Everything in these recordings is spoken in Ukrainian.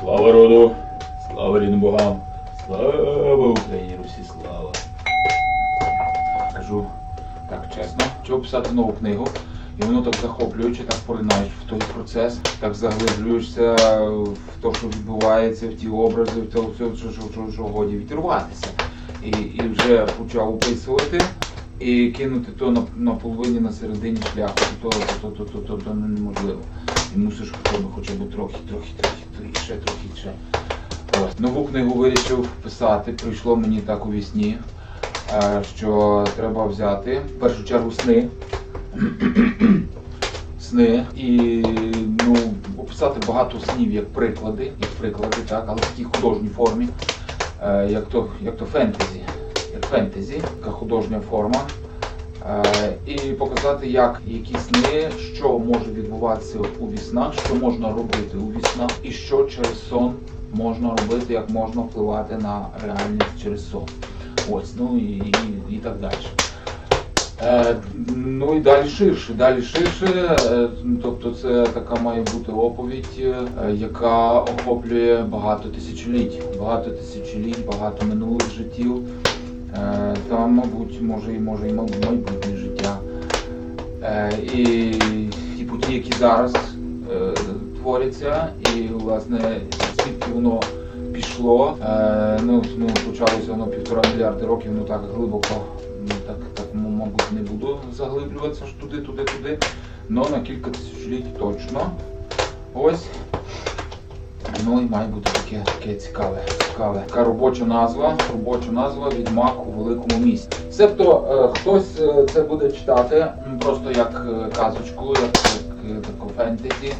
Слава роду, слава рідним богам, слава Україні, Русі, слава. Кажу так чесно, чого писати нову книгу, і воно так захоплююче, так поринаєш в той процес, так заглиблюєшся в те, що відбувається, в ті образи, в те, що, що, що, що годі відірватися. І, і вже почав описувати. І кинути то на, на половині на середині шляху, то, то, то, то, то, то, то неможливо. І мусиш хоча б хоча б трохи, трохи, трохи, і ще, трохи ще. Нову книгу вирішив писати. Прийшло мені так у вісні, е, що треба взяти в першу чергу сни. Сни і ну, описати багато снів як приклади, як приклади, так, але в такій художній формі, е, як то, як то фентезі. Як фентезі, така художня форма. Е, і показати, як які сни, що може відбуватися у віснах, що можна робити у віснах, і що через сон можна робити, як можна впливати на реальність через сон. Ось, ну і, і, і так далі. Е, ну і далі ширше, далі ширше. Е, тобто це така має бути оповідь, яка охоплює багато тисячоліть, багато тисячоліть, багато минулих життів. Е, Там, мабуть, може і може і майбутнє життя. Е, І, і події, які зараз е, творяться, і власне звідки воно пішло. Ну, ну почалося воно півтора мільярди років, ну так глибоко, ну так, так мабуть, не буду заглиблюватися ж туди, туди, туди. Но на кілька тисячоліть точно. Ось. Ну і має бути таке, таке цікаве, цікаве. Така робоча назва, робоча назва Відьмак у великому місті. Себто е, хтось е, це буде читати просто як е, казочку, як, як таку фентезі.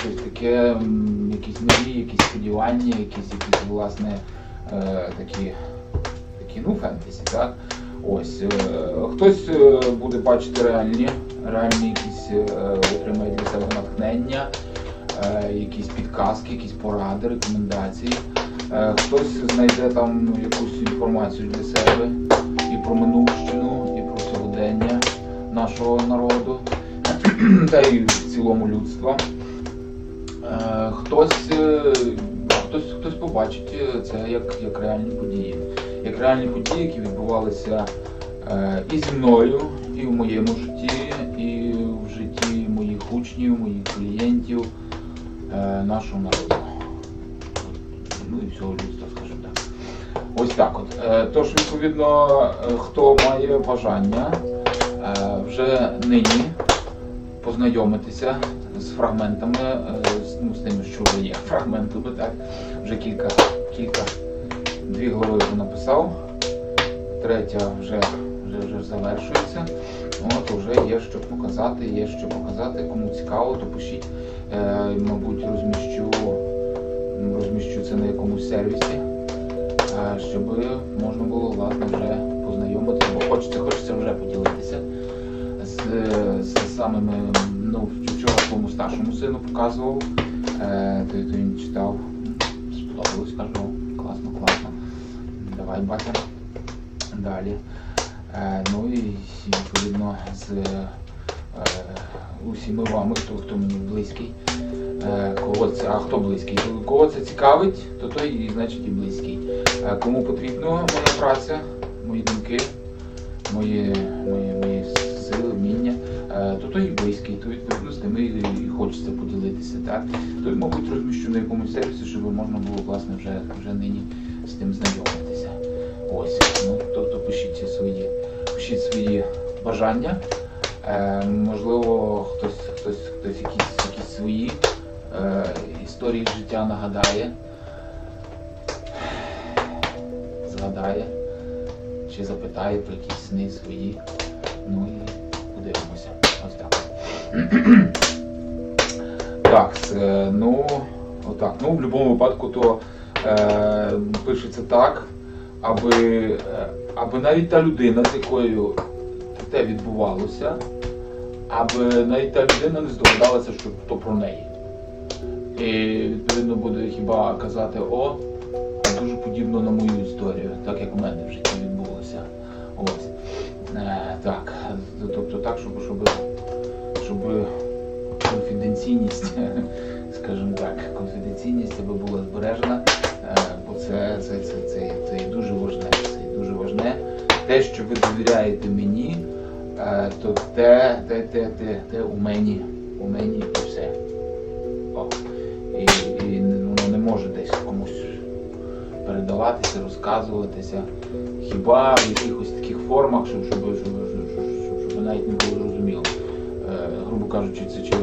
Щось таке, якісь мрії, якісь сподівання, якісь, якісь власне такі, такі ну, фентезі, так? Ось. Хтось буде бачити реальні, реальні якісь отримає для себе натхнення якісь підказки, якісь поради, рекомендації. Е, Хтось знайде там ну, якусь інформацію для себе і про минувщину, і про сьогодення нашого народу, та й в цілому людства. Е, Хтось, е, хтось, хтось побачить е, це як, як реальні події. Як реальні події, які відбувалися е, і зі мною, і в моєму житті, і в житті моїх учнів, моїх клієнтів е, нашого народу. Ну і всього людства, скажімо так. Ось так от. Е, Тож, відповідно, е, хто має бажання е, вже нині познайомитися з фрагментами, е, ну, з тими, що вже є фрагментами, так. Вже кілька, кілька, дві глави вже написав, третя вже, вже, вже завершується. От уже є що показати, є що показати. Кому цікаво, то пишіть. Е, мабуть, розміщу, розміщу це на якомусь сервісі, е, щоб можна було власне вже познайомитися, бо хочеться, хочеться вже поділитися з, з самими, ну, вчора своєму старшому сину показував, е, то, він читав, сподобалось, кажу, класно, класно. Давай, батя, далі. Ну і відповідно з е, усіма вами, хто, хто мені близький. Е, Кого це, а хто близький? Кого це цікавить, то той і значить і близький. Е, Кому потрібна моя праця, мої думки, мої, мої, мої сили, вміння, то той і близький, то відповідно з ними і, і хочеться поділитися. Так? То, мабуть, розміщу на якомусь сервісі, щоб можна було власне вже, вже нині з тим знайомитися. Ось, ну, тобто пишіть свої, пишіть свої бажання. Е, можливо, хтось, хтось, хтось якісь, якісь свої е, історії життя нагадає, згадає чи запитає про якісь сни свої. Ну і подивимося. Ось так. Так, е, ну, отак. Ну, в будь-якому випадку то е, пишеться так, аби, е, аби навіть та людина, з якою те відбувалося, аби навіть та людина не здогадалася, що то про неї. І відповідно буде хіба казати, о, дуже подібно на мою історію, так як у мене в житті відбулося. Ось. Е, так. Тобто так, щоб, щоб, щоб конфіденційність, скажімо так, конфіденційність аби була збережена, е, бо це, це, це, це, це і дуже важне. Це дуже важне. Те, що ви довіряєте мені, то те, те, те, те, те у мені, у мені і все. О. І, і воно не може десь комусь передаватися, розказуватися. Хіба в якихось таких формах, щоб, щоб, щоб, щоб, щоб, навіть не було зрозуміло. Е, грубо кажучи, це чи,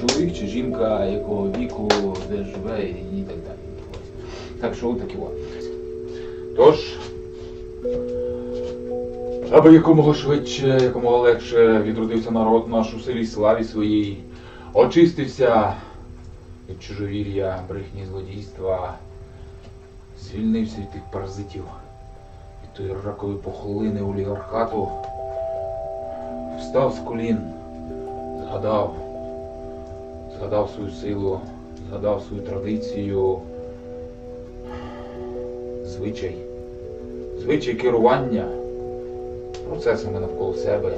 чоловік, чи жінка, якого віку, де живе і, так далі. Так що отакі от. Тож, аби якомога швидше, якомога легше відродився народ наш у селі славі своїй, очистився від чужовір'я, брехні злодійства, звільнився від тих паразитів, від тої ракової похолини олігархату, встав з колін, згадав, згадав свою силу, згадав свою традицію, звичай, звичай керування процесами навколо себе.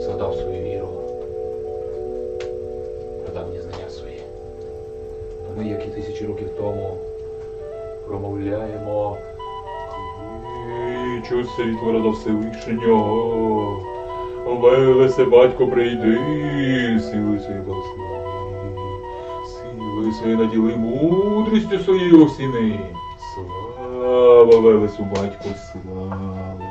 Згадав свою віру, прадавні знання свої. Ми, як і тисячі років тому, промовляємо Кличу світло рода Всевишнього, Велесе, батько, прийди, сили свої благослови, сили свої наділи мудрістю своєю осіни. Слава Велесу, батько, слава.